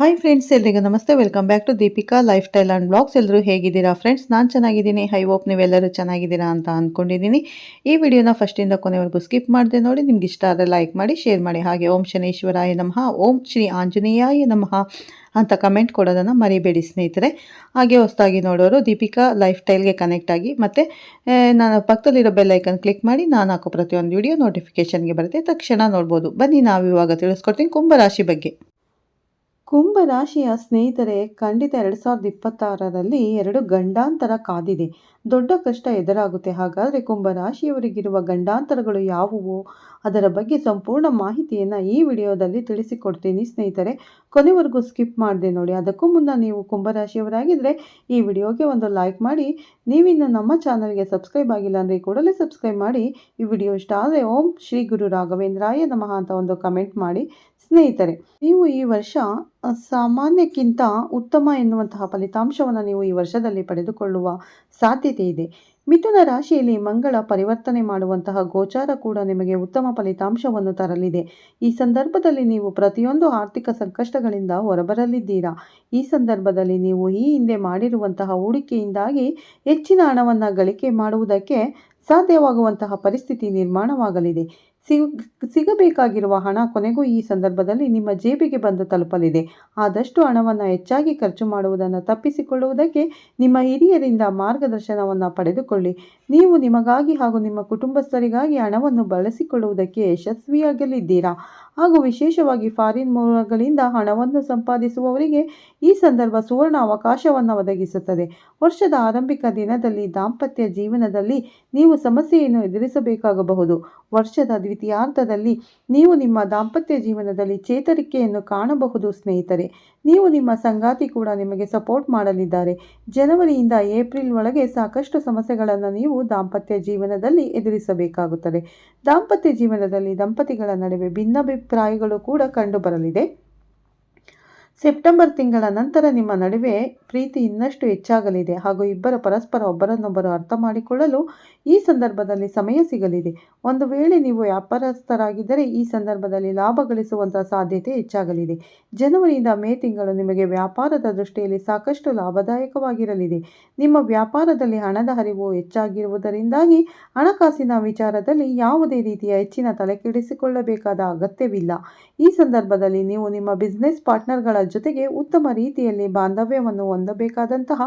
Hi friends ಎಲ್ರಿಗೂ ನಮಸ್ತೆ. Welcome back to Deepika lifestyle and blogs ಎಲ್ಲರೂ ಹೇಗಿದ್ದೀರಾ ಫ್ರೆಂಡ್ಸ್ ನಾನು ಚೆನ್ನಾಗಿದ್ದೀನಿ. ಹೈ ಹೋಪ್ ನೀವೆಲ್ಲರೂ ಚೆನ್ನಾಗಿದ್ದೀರಾ ಅಂತ ಅಂದ್ಕೊಂಡಿದ್ದೀನಿ ಈ ವಿಡಿಯೋನ ಫಸ್ಟಿಂದ ಕೊನೆವರೆಗೂ ಸ್ಕಿಪ್ ಮಾಡಿದೆ ನೋಡಿ. ನಿಮ್ಗೆ ಇಷ್ಟ ಆದರೆ ಲೈಕ್ ಮಾಡಿ ಶೇರ್ ಮಾಡಿ. ಹಾಗೆ ಓಂ ಶನೇಶ್ವರಾಯ ನಮಃ, ಓಂ ಶ್ರೀ ಆಂಜನೇಯಾಯ ನಮಃ ಅಂತ ಕಮೆಂಟ್ ಕೊಡೋದನ್ನು ಮರಿಬೇಡಿ ಸ್ನೇಹಿತರೆ. ಹಾಗೆ ಹೊಸದಾಗಿ ನೋಡೋರು ದೀಪಿಕಾ ಲೈಫ್ ಸ್ಟೈಲ್ಗೆ ಕನೆಕ್ಟ್ ಆಗಿ ಮತ್ತು ನಾನು ಪಕ್ಕದಲ್ಲಿರೋ ಬೆಲ್ ಐಕನ್ ಕ್ಲಿಕ್ ಮಾಡಿ ನಾನು ಹಾಕೋ ಪ್ರತಿಯೊಂದು ವಿಡಿಯೋ ನೋಟಿಫಿಕೇಷನ್ಗೆ ಬರುತ್ತೆ. ತಕ್ಷಣ ನೋಡ್ಬೋದು. ಬನ್ನಿ ನಾವು ಇವಾಗ ತಿಳಿಸ್ಕೊಡ್ತೀನಿ ಕುಂಭರಾಶಿ ಬಗ್ಗೆ. ಕುಂಭ ರಾಶಿಯ ಸ್ನೇಹಿತರೆ ಖಂಡಿತ ಎರಡು ಸಾವಿರದ ಇಪ್ಪತ್ತಾರರಲ್ಲಿ ಎರಡು ಗಂಡಾಂತರ ಕಾದಿದೆ. ದೊಡ್ಡ ಕಷ್ಟ ಎದುರಾಗುತ್ತೆ. ಹಾಗಾದರೆ ಕುಂಭರಾಶಿಯವರಿಗಿರುವ ಗಂಡಾಂತರಗಳು ಯಾವುವು? ಅದರ ಬಗ್ಗೆ ಸಂಪೂರ್ಣ ಮಾಹಿತಿಯನ್ನು ಈ ವಿಡಿಯೋದಲ್ಲಿ ತಿಳಿಸಿಕೊಡ್ತೀನಿ ಸ್ನೇಹಿತರೆ. ಕೊನೆವರೆಗೂ ಸ್ಕಿಪ್ ಮಾಡಿದೆ ನೋಡಿ. ಅದಕ್ಕೂ ಮುನ್ನ ನೀವು ಕುಂಭರಾಶಿಯವರಾಗಿದ್ದರೆ ಈ ವಿಡಿಯೋಗೆ ಒಂದು ಲೈಕ್ ಮಾಡಿ. ನೀವಿನ್ನು ನಮ್ಮ ಚಾನಲ್ಗೆ ಸಬ್ಸ್ಕ್ರೈಬ್ ಆಗಿಲ್ಲ ಅಂದರೆ ಕೂಡಲೇ ಸಬ್ಸ್ಕ್ರೈಬ್ ಮಾಡಿ. ಈ ವಿಡಿಯೋ ಇಷ್ಟ ಆದರೆ ಓಂ ಶ್ರೀ ಗುರು ರಾಘವೇಂದ್ರಾಯ ನಮಃ ಅಂತ ಒಂದು ಕಮೆಂಟ್ ಮಾಡಿ. ಸ್ನೇಹಿತರೆ, ನೀವು ಈ ವರ್ಷ ಸಾಮಾನ್ಯಕ್ಕಿಂತ ಉತ್ತಮ ಎನ್ನುವಂತಹ ಫಲಿತಾಂಶವನ್ನು ನೀವು ಈ ವರ್ಷದಲ್ಲಿ ಪಡೆದುಕೊಳ್ಳುವ ಸಾಧ್ಯತೆ ಇದೆ. ಮಿಥುನ ರಾಶಿಯಲ್ಲಿ ಮಂಗಳ ಪರಿವರ್ತನೆ ಮಾಡುವಂತಹ ಗೋಚಾರ ಕೂಡ ನಿಮಗೆ ಉತ್ತಮ ಫಲಿತಾಂಶವನ್ನು ತರಲಿದೆ. ಈ ಸಂದರ್ಭದಲ್ಲಿ ನೀವು ಪ್ರತಿಯೊಂದು ಆರ್ಥಿಕ ಸಂಕಷ್ಟಗಳಿಂದ ಹೊರಬರಲಿದ್ದೀರಾ? ಈ ಸಂದರ್ಭದಲ್ಲಿ ನೀವು ಈ ಹಿಂದೆ ಮಾಡಿರುವಂತಹ ಹೂಡಿಕೆಯಿಂದಾಗಿ ಹೆಚ್ಚಿನ ಹಣವನ್ನು ಗಳಿಕೆ ಮಾಡುವುದಕ್ಕೆ ಸಾಧ್ಯವಾಗುವಂತಹ ಪರಿಸ್ಥಿತಿ ನಿರ್ಮಾಣವಾಗಲಿದೆ. ಸಿಗ್, ಸಿಗಬೇಕಾಗಿರುವ ಹಣ ಕೊನೆಗೂ ಈ ಸಂದರ್ಭದಲ್ಲಿ ನಿಮ್ಮ ಜೇಬಿಗೆ ಬಂದು ತಲುಪಲಿದೆ. ಆದಷ್ಟು ಹಣವನ್ನು ಹೆಚ್ಚಾಗಿ ಖರ್ಚು ಮಾಡುವುದನ್ನು ತಪ್ಪಿಸಿಕೊಳ್ಳುವುದಕ್ಕೆ ನಿಮ್ಮ ಹಿರಿಯರಿಂದ ಮಾರ್ಗದರ್ಶನವನ್ನು ಪಡೆದುಕೊಳ್ಳಿ. ನೀವು ನಿಮಗಾಗಿ ಹಾಗೂ ನಿಮ್ಮ ಕುಟುಂಬಸ್ಥರಿಗಾಗಿ ಹಣವನ್ನು ಬಳಸಿಕೊಳ್ಳುವುದಕ್ಕೆ ಯಶಸ್ವಿಯಾಗಲಿದ್ದೀರಾ? ಹಾಗೂ ವಿಶೇಷವಾಗಿ ಫಾರಿನ್ ಮೂಲಗಳಿಂದ ಹಣವನ್ನು ಸಂಪಾದಿಸುವವರಿಗೆ ಈ ಸಂದರ್ಭ ಸುವರ್ಣ ಅವಕಾಶವನ್ನು ಒದಗಿಸುತ್ತದೆ. ವರ್ಷದ ಆರಂಭಿಕ ದಿನದಲ್ಲಿ ದಾಂಪತ್ಯ ಜೀವನದಲ್ಲಿ ನೀವು ಸಮಸ್ಯೆಯನ್ನು ಎದುರಿಸಬೇಕಾಗಬಹುದು. ವರ್ಷದ ದ್ವಿತೀಯಾರ್ಧದಲ್ಲಿ ನೀವು ನಿಮ್ಮ ದಾಂಪತ್ಯ ಜೀವನದಲ್ಲಿ ಚೇತರಿಕೆಯನ್ನು ಕಾಣಬಹುದು, ಸ್ನೇಹಿತರೆ. ನೀವು ನಿಮ್ಮ ಸಂಗಾತಿ ಕೂಡ ನಿಮಗೆ ಸಪೋರ್ಟ್ ಮಾಡಲಿದ್ದಾರೆ. ಜನವರಿಯಿಂದ ಏಪ್ರಿಲ್ ಒಳಗೆ ಸಾಕಷ್ಟು ಸಮಸ್ಯೆಗಳನ್ನು ನೀವು ದಾಂಪತ್ಯ ಜೀವನದಲ್ಲಿ ಎದುರಿಸಬೇಕಾಗುತ್ತದೆ. ದಾಂಪತ್ಯ ಜೀವನದಲ್ಲಿ ದಂಪತಿಗಳ ನಡುವೆ ಭಿನ್ನಾಭಿಪ್ರಾಯಗಳು ಕೂಡ ಕಂಡುಬರಲಿದೆ. ಸೆಪ್ಟೆಂಬರ್ ತಿಂಗಳ ನಂತರ ನಿಮ್ಮ ನಡುವೆ ಪ್ರೀತಿ ಇನ್ನಷ್ಟು ಹೆಚ್ಚಾಗಲಿದೆ ಹಾಗೂ ಇಬ್ಬರ ಪರಸ್ಪರ ಒಬ್ಬರನ್ನೊಬ್ಬರು ಅರ್ಥ ಮಾಡಿಕೊಳ್ಳಲು ಈ ಸಂದರ್ಭದಲ್ಲಿ ಸಮಯ ಸಿಗಲಿದೆ. ಒಂದು ವೇಳೆ ನೀವು ವ್ಯಾಪಾರಸ್ಥರಾಗಿದ್ದರೆ ಈ ಸಂದರ್ಭದಲ್ಲಿ ಲಾಭ ಗಳಿಸುವಂತಹ ಸಾಧ್ಯತೆ ಹೆಚ್ಚಾಗಲಿದೆ. ಜನವರಿಯಿಂದ ಮೇ ತಿಂಗಳು ನಿಮಗೆ ವ್ಯಾಪಾರದ ದೃಷ್ಟಿಯಲ್ಲಿ ಸಾಕಷ್ಟು ಲಾಭದಾಯಕವಾಗಿರಲಿದೆ. ನಿಮ್ಮ ವ್ಯಾಪಾರದಲ್ಲಿ ಹಣದ ಹರಿವು ಹೆಚ್ಚಾಗಿರುವುದರಿಂದಾಗಿ ಹಣಕಾಸಿನ ವಿಚಾರದಲ್ಲಿ ಯಾವುದೇ ರೀತಿಯ ಹೆಚ್ಚಿನ ತಲೆಕೆಡಿಸಿಕೊಳ್ಳಬೇಕಾದ ಅಗತ್ಯವಿಲ್ಲ. ಈ ಸಂದರ್ಭದಲ್ಲಿ ನೀವು ನಿಮ್ಮ ಬಿಸ್ನೆಸ್ ಪಾರ್ಟ್ನರ್ಗಳ ಜೊತೆಗೆ ಉತ್ತಮ ರೀತಿಯಲ್ಲಿ ಬಾಂಧವ್ಯವನ್ನು ಹೊಂದಬೇಕಾದಂತಹ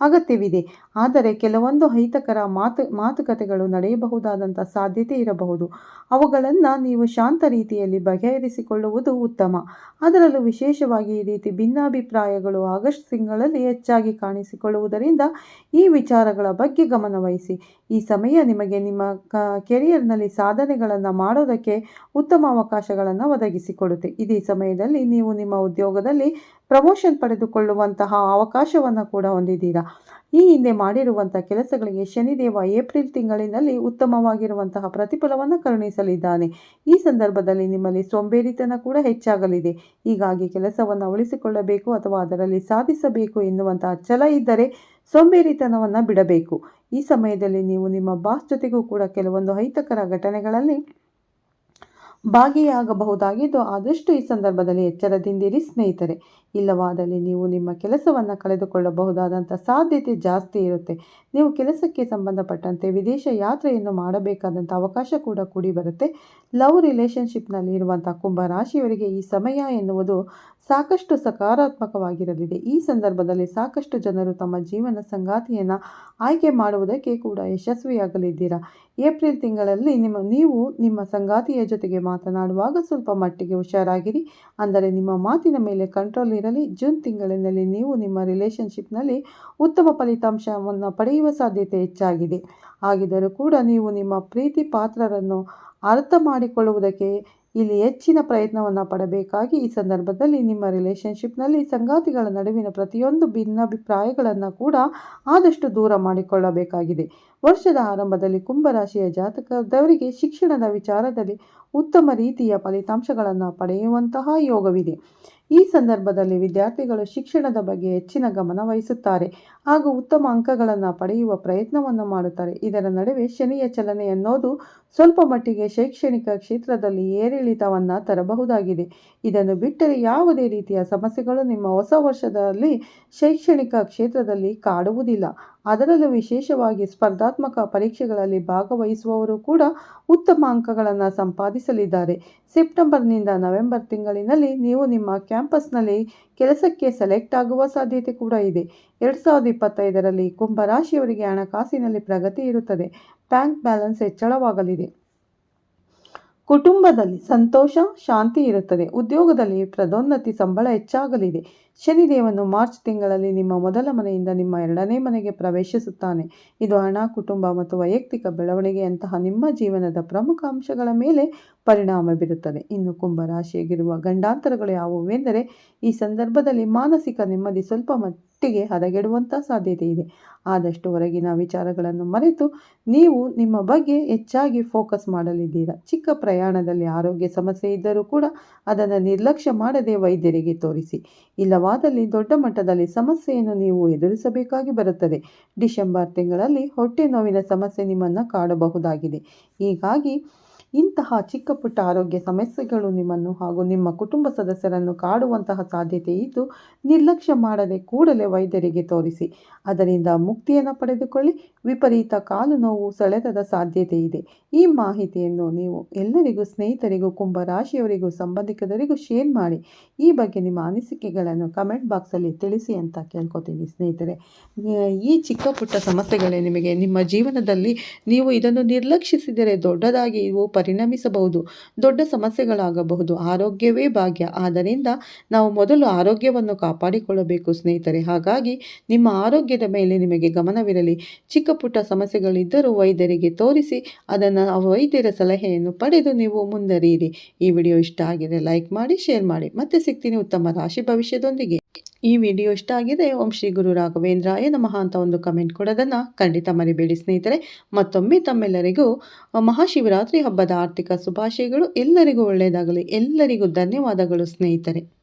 ಅಗತ್ಯವಿದೆ. ಆದರೆ ಕೆಲವೊಂದು ಅಹಿತಕರ ಮಾತು, ಮಾತುಕತೆಗಳು ನಡೆಯಬಹುದಾದಂಥ ಸಾಧ್ಯತೆ ಇರಬಹುದು. ಅವುಗಳನ್ನು ನೀವು ಶಾಂತ ರೀತಿಯಲ್ಲಿ ಬಗೆಹರಿಸಿಕೊಳ್ಳುವುದು ಉತ್ತಮ. ಅದರಲ್ಲೂ ವಿಶೇಷವಾಗಿ ಈ ರೀತಿ ಭಿನ್ನಾಭಿಪ್ರಾಯಗಳು ಆಗಸ್ಟ್ ತಿಂಗಳಲ್ಲಿ ಹೆಚ್ಚಾಗಿ ಕಾಣಿಸಿಕೊಳ್ಳುವುದರಿಂದ ಈ ವಿಚಾರಗಳ ಬಗ್ಗೆ ಗಮನವಹಿಸಿ ಈ ಸಮಯ ನಿಮಗೆ ನಿಮ್ಮ ಕ, ಕೆರಿಯರ್ನಲ್ಲಿ ಸಾಧನೆಗಳನ್ನು ಮಾಡೋದಕ್ಕೆ ಉತ್ತಮ ಅವಕಾಶಗಳನ್ನು ಒದಗಿಸಿಕೊಡುತ್ತೆ. ಇದೇ ಸಮಯದಲ್ಲಿ ನೀವು ನಿಮ್ಮ ಉದ್ಯೋಗದಲ್ಲಿ ಪ್ರಮೋಷನ್ ಪಡೆದುಕೊಳ್ಳುವಂತಹ ಅವಕಾಶವನ್ನು ಕೂಡ ಹೊಂದಿದ್ದೀರಾ. ಈ ಹಿಂದೆ ಮಾಡಿರುವಂಥ ಕೆಲಸಗಳಿಗೆ ಶನಿದೇವ ಏಪ್ರಿಲ್ ತಿಂಗಳಿನಲ್ಲಿ ಉತ್ತಮವಾಗಿರುವಂತಹ ಪ್ರತಿಫಲವನ್ನು ಕರುಣಿಸಲಿದ್ದಾನೆ. ಈ ಸಂದರ್ಭದಲ್ಲಿ ನಿಮ್ಮಲ್ಲಿ ಸೋಂಬೇರಿತನ ಕೂಡ ಹೆಚ್ಚಾಗಲಿದೆ. ಹೀಗಾಗಿ ಕೆಲಸವನ್ನು ಉಳಿಸಿಕೊಳ್ಳಬೇಕು ಅಥವಾ ಅದರಲ್ಲಿ ಸಾಧಿಸಬೇಕು ಎನ್ನುವಂತಹ ಛಲ ಇದ್ದರೆ ಸೋಂಬೇರಿತನವನ್ನು ಬಿಡಬೇಕು. ಈ ಸಮಯದಲ್ಲಿ ನೀವು ನಿಮ್ಮ ಬಾಸ್ ಜೊತೆಗೂ ಕೂಡ ಕೆಲವೊಂದು ಅಹಿತಕರ ಘಟನೆಗಳಲ್ಲಿ ಭಾಗಿಯಾಗಬಹುದಾಗಿದ್ದು ಆದಷ್ಟು ಈ ಸಂದರ್ಭದಲ್ಲಿ ಎಚ್ಚರದಿಂದಿರಿ ಸ್ನೇಹಿತರೆ. ಇಲ್ಲವಾದಲ್ಲಿ ನೀವು ನಿಮ್ಮ ಕೆಲಸವನ್ನು ಕಳೆದುಕೊಳ್ಳಬಹುದಾದಂಥ ಸಾಧ್ಯತೆ ಜಾಸ್ತಿ ಇರುತ್ತೆ. ನೀವು ಕೆಲಸಕ್ಕೆ ಸಂಬಂಧಪಟ್ಟಂತೆ ವಿದೇಶ ಯಾತ್ರೆಯನ್ನು ಮಾಡಬೇಕಾದಂಥ ಅವಕಾಶ ಕೂಡ ಕೂಡಿ ಬರುತ್ತೆ. ಲವ್ ರಿಲೇಷನ್ಶಿಪ್ನಲ್ಲಿ ಇರುವಂಥ ಕುಂಭ ರಾಶಿಯವರಿಗೆ ಈ ಸಮಯ ಎನ್ನುವುದು ಸಾಕಷ್ಟು ಸಕಾರಾತ್ಮಕವಾಗಿರಲಿದೆ. ಈ ಸಂದರ್ಭದಲ್ಲಿ ಸಾಕಷ್ಟು ಜನರು ತಮ್ಮ ಜೀವನ ಸಂಗಾತಿಯನ್ನು ಆಯ್ಕೆ ಮಾಡುವುದಕ್ಕೆ ಕೂಡ ಯಶಸ್ವಿಯಾಗಲಿದ್ದೀರಾ? ಏಪ್ರಿಲ್ ತಿಂಗಳಲ್ಲಿ ನಿಮ್ಮ, ನೀವು ನಿಮ್ಮ ಸಂಗಾತಿಯ ಜೊತೆಗೆ ಮಾತನಾಡುವಾಗ ಸ್ವಲ್ಪ ಮಟ್ಟಿಗೆ ಹುಷಾರಾಗಿರಿ. ಅಂದರೆ ನಿಮ್ಮ ಮಾತಿನ ಮೇಲೆ ಕಂಟ್ರೋಲ್ ಇರಲಿ, ಜೂನ್ ತಿಂಗಳಿನಲ್ಲಿ ನೀವು ನಿಮ್ಮ ರಿಲೇಷನ್ಶಿಪ್ನಲ್ಲಿ ಉತ್ತಮ ಫಲಿತಾಂಶವನ್ನು ಪಡೆಯುವ ಸಾಧ್ಯತೆ ಹೆಚ್ಚಾಗಿದೆ. ಆಗಿದ್ದರೂ ಕೂಡ ನೀವು ನಿಮ್ಮ ಪ್ರೀತಿ ಪಾತ್ರರನ್ನು ಅರ್ಥ ಮಾಡಿಕೊಳ್ಳುವುದಕ್ಕೆ ಇಲ್ಲಿ ಹೆಚ್ಚಿನ ಪ್ರಯತ್ನವನ್ನು ಪಡಬೇಕಾಗಿ ಈ ಸಂದರ್ಭದಲ್ಲಿ ನಿಮ್ಮ ರಿಲೇಷನ್ಶಿಪ್ನಲ್ಲಿ ಸಂಗಾತಿಗಳ ನಡುವಿನ ಪ್ರತಿಯೊಂದು ಭಿನ್ನಾಭಿಪ್ರಾಯಗಳನ್ನು ಕೂಡ ಆದಷ್ಟು ದೂರ ಮಾಡಿಕೊಳ್ಳಬೇಕಾಗಿದೆ. ವರ್ಷದ ಆರಂಭದಲ್ಲಿ ಕುಂಭರಾಶಿಯ ಜಾತಕದವರಿಗೆ ಶಿಕ್ಷಣದ ವಿಚಾರದಲ್ಲಿ ಉತ್ತಮ ರೀತಿಯ ಫಲಿತಾಂಶಗಳನ್ನು ಪಡೆಯುವಂತಹ ಯೋಗವಿದೆ. ಈ ಸಂದರ್ಭದಲ್ಲಿ ವಿದ್ಯಾರ್ಥಿಗಳು ಶಿಕ್ಷಣದ ಬಗ್ಗೆ ಹೆಚ್ಚಿನ ಗಮನ ವಹಿಸುತ್ತಾರೆ ಹಾಗೂ ಉತ್ತಮ ಅಂಕಗಳನ್ನು ಪಡೆಯುವ ಪ್ರಯತ್ನವನ್ನು ಮಾಡುತ್ತಾರೆ. ಇದರ ನಡುವೆ ಶನಿಯ ಚಲನೆ ಅನ್ನೋದು ಸ್ವಲ್ಪ ಮಟ್ಟಿಗೆ ಶೈಕ್ಷಣಿಕ ಕ್ಷೇತ್ರದಲ್ಲಿ ಏರಿಳಿತವನ್ನು ತರಬಹುದಾಗಿದೆ. ಇದನ್ನು ಬಿಟ್ಟರೆ ಯಾವುದೇ ರೀತಿಯ ಸಮಸ್ಯೆಗಳು ನಿಮ್ಮ ಹೊಸ ವರ್ಷದಲ್ಲಿ ಶೈಕ್ಷಣಿಕ ಕ್ಷೇತ್ರದಲ್ಲಿ ಕಾಡುವುದಿಲ್ಲ. ಅದರಲ್ಲೂ ವಿಶೇಷವಾಗಿ ಸ್ಪರ್ಧಾತ್ಮಕ ಪರೀಕ್ಷೆಗಳಲ್ಲಿ ಭಾಗವಹಿಸುವವರು ಕೂಡ ಉತ್ತಮ ಅಂಕಗಳನ್ನು ಸಂಪಾದಿಸಲಿದ್ದಾರೆ. ಸೆಪ್ಟೆಂಬರ್ನಿಂದ ನವೆಂಬರ್ ತಿಂಗಳಿನಲ್ಲಿ ನೀವು ನಿಮ್ಮ ಕ್ಯಾಂಪಸ್ನಲ್ಲಿ ಕೆಲಸಕ್ಕೆ ಸೆಲೆಕ್ಟ್ ಆಗುವ ಸಾಧ್ಯತೆ ಕೂಡ ಇದೆ. ಎರಡು ಸಾವಿರದ ಇಪ್ಪತ್ತೈದರಲ್ಲಿ ಕುಂಭರಾಶಿಯವರಿಗೆ ಹಣಕಾಸಿನಲ್ಲಿ ಪ್ರಗತಿ ಇರುತ್ತದೆ. ಬ್ಯಾಂಕ್ ಬ್ಯಾಲೆನ್ಸ್ ಹೆಚ್ಚಳವಾಗಲಿದೆ. ಕುಟುಂಬದಲ್ಲಿ ಸಂತೋಷ, ಶಾಂತಿ ಇರುತ್ತದೆ. ಉದ್ಯೋಗದಲ್ಲಿ ಪ್ರದೋನ್ನತಿ ಸಂಬಳ ಹೆಚ್ಚಾಗಲಿದೆ. ಶನಿದೇವನು ಮಾರ್ಚ್ ತಿಂಗಳಲ್ಲಿ ನಿಮ್ಮ ಮೊದಲ ಮನೆಯಿಂದ ನಿಮ್ಮ ಎರಡನೇ ಮನೆಗೆ ಪ್ರವೇಶಿಸುತ್ತಾನೆ. ಇದು ಹಣ, ಕುಟುಂಬ ಮತ್ತು ವೈಯಕ್ತಿಕ ಬೆಳವಣಿಗೆಯಂತಹ ನಿಮ್ಮ ಜೀವನದ ಪ್ರಮುಖ ಅಂಶಗಳ ಮೇಲೆ ಪರಿಣಾಮ ಬೀರುತ್ತದೆ. ಇನ್ನು ಕುಂಭರಾಶಿಯಾಗಿರುವ ಗಂಡಾಂತರಗಳು ಯಾವುವೆಂದರೆ, ಈ ಸಂದರ್ಭದಲ್ಲಿ ಮಾನಸಿಕ ನೆಮ್ಮದಿ ಸ್ವಲ್ಪ ಮಟ್ಟಿಗೆ ಹದಗೆಡುವಂಥ ಸಾಧ್ಯತೆ ಇದೆ. ಆದಷ್ಟು ಹೊರಗಿನ ವಿಚಾರಗಳನ್ನು ಮರೆತು ನೀವು ನಿಮ್ಮ ಬಗ್ಗೆ ಹೆಚ್ಚಾಗಿ ಫೋಕಸ್ ಮಾಡಲಿದ್ದೀರಾ? ಚಿಕ್ಕ ಪ್ರಯಾಣದಲ್ಲಿ ಆರೋಗ್ಯ ಸಮಸ್ಯೆ ಇದ್ದರೂ ಕೂಡ ಅದನ್ನು ನಿರ್ಲಕ್ಷ್ಯ ಮಾಡದೆ ವೈದ್ಯರಿಗೆ ತೋರಿಸಿ. ಇಲ್ಲವಾದಲ್ಲಿ ದೊಡ್ಡ ಮಟ್ಟದಲ್ಲಿ ಸಮಸ್ಯೆಯನ್ನು ನೀವು ಎದುರಿಸಬೇಕಾಗಿ ಬರುತ್ತದೆ. ಡಿಸೆಂಬರ್ ತಿಂಗಳಲ್ಲಿ ಹೊಟ್ಟೆ ನೋವಿನ ಸಮಸ್ಯೆ ನಿಮ್ಮನ್ನು ಕಾಡಬಹುದಾಗಿದೆ. ಹೀಗಾಗಿ ಇಂತಹ ಚಿಕ್ಕ ಪುಟ್ಟ ಆರೋಗ್ಯ ಸಮಸ್ಯೆಗಳು ನಿಮ್ಮನ್ನು ಹಾಗೂ ನಿಮ್ಮ ಕುಟುಂಬ ಸದಸ್ಯರನ್ನು ಕಾಡುವಂತಹ ಸಾಧ್ಯತೆ ಇದ್ದು ನಿರ್ಲಕ್ಷ್ಯ ಮಾಡದೆ ಕೂಡಲೇ ವೈದ್ಯರಿಗೆ ತೋರಿಸಿ. ಅದರಿಂದ ಮುಕ್ತಿಯನ್ನು ಪಡೆದುಕೊಳ್ಳಿ. ವಿಪರೀತ ಕಾಲು ನೋವು ಸೆಳೆತದ ಸಾಧ್ಯತೆ ಇದೆ. ಈ ಮಾಹಿತಿಯನ್ನು ನೀವು ಎಲ್ಲರಿಗೂ, ಸ್ನೇಹಿತರಿಗೂ ಕುಂಭರಾಶಿಯವರಿಗೂ ಸಂಬಂಧಿಕರಿಗೂ ಶೇರ್ ಮಾಡಿ. ಈ ಬಗ್ಗೆ ನಿಮ್ಮ ಅನಿಸಿಕೆಗಳನ್ನು ಕಮೆಂಟ್ ಬಾಕ್ಸಲ್ಲಿ ತಿಳಿಸಿ ಅಂತ ಕೇಳ್ಕೊತೀನಿ ಸ್ನೇಹಿತರೆ. ಈ ಚಿಕ್ಕ ಪುಟ್ಟ ಸಮಸ್ಯೆಗಳೇ ನಿಮಗೆ ನಿಮ್ಮ ಜೀವನದಲ್ಲಿ ನೀವು ಇದನ್ನು ನಿರ್ಲಕ್ಷಿಸಿದರೆ ದೊಡ್ಡದಾಗಿ ಇವು ಪರಿಣಮಿಸಬಹುದು. ದೊಡ್ಡ ಸಮಸ್ಯೆಗಳಾಗಬಹುದು. ಆರೋಗ್ಯವೇ ಭಾಗ್ಯ. ಆದ್ದರಿಂದ ನಾವು ಮೊದಲು ಆರೋಗ್ಯವನ್ನು ಕಾಪಾಡಿಕೊಳ್ಳಬೇಕು ಸ್ನೇಹಿತರೆ. ಹಾಗಾಗಿ ನಿಮ್ಮ ಆರೋಗ್ಯದ ಮೇಲೆ ನಿಮಗೆ ಗಮನವಿರಲಿ. ಚಿಕ್ಕ ಪುಟ್ಟ ಸಮಸ್ಯೆಗಳಿದ್ದರೂ ವೈದ್ಯರಿಗೆ ತೋರಿಸಿ, ಅದನ್ನು ವೈದ್ಯರ ಸಲಹೆಯನ್ನು ಪಡೆದು ನೀವು ಮುಂದರಿಯಿರಿ. ಈ ವಿಡಿಯೋ ಇಷ್ಟ ಆಗಿದೆ ಲೈಕ್ ಮಾಡಿ, ಶೇರ್ ಮಾಡಿ. ಮತ್ತೆ ಸಿಗ್ತೀನಿ ಉತ್ತಮ ರಾಶಿ ಭವಿಷ್ಯದೊಂದಿಗೆ. ಈ ವಿಡಿಯೋ ಇಷ್ಟ ಆಗಿದೆ, ಓಂ ಶ್ರೀ ಗುರು ರಾಘವೇಂದ್ರಾಯ ನಮಃ ಅಂತ ಒಂದು ಕಮೆಂಟ್ ಕೊಡೋದನ್ನು ಖಂಡಿತ ಮರಿಬೇಡಿ ಸ್ನೇಹಿತರೆ. ಮತ್ತೊಮ್ಮೆ ತಮ್ಮೆಲ್ಲರಿಗೂ ಮಹಾಶಿವರಾತ್ರಿ ಹಬ್ಬದ ಆರ್ಥಿಕ ಶುಭಾಶಯಗಳು. ಎಲ್ಲರಿಗೂ ಒಳ್ಳೆಯದಾಗಲಿ. ಎಲ್ಲರಿಗೂ ಧನ್ಯವಾದಗಳು ಸ್ನೇಹಿತರೆ.